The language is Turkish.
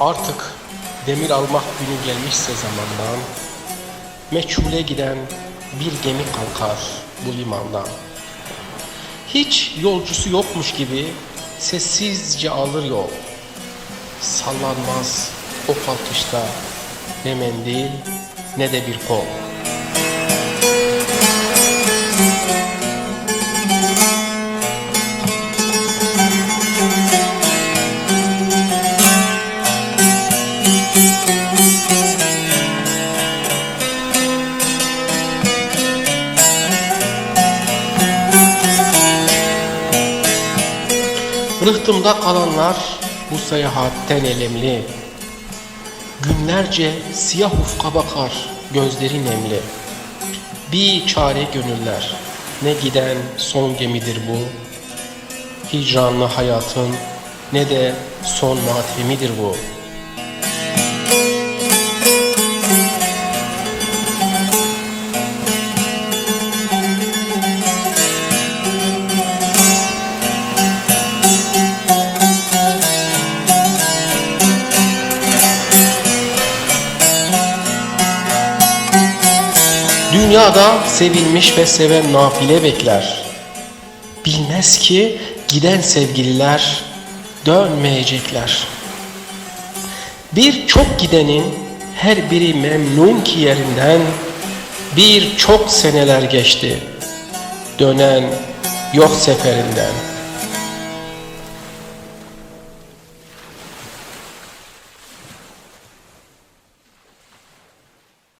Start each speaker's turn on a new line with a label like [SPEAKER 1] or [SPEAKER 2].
[SPEAKER 1] Artık demir almak günü gelmişse zamandan Meçhule giden bir gemi kalkar bu limandan. Hiç yolcusu yokmuş gibi sessizce alır yol. Sallanmaz o kalkışta ne mendil ne de bir kol Rıhtımda kalanlar bu seyahatten elemli. Günlerce siyah ufka bakar, gözleri nemli. Bir çare gönüller, ne giden son gemidir bu. Hicranlı hayatın ne de son matemidir bu. Dünyada sevilmiş ve seven nafile bekler. Bilmez ki giden sevgililer dönmeyecekler. Bir çok gidenin her biri memnun ki yerinden bir çok seneler geçti. Dönen yok seferinden.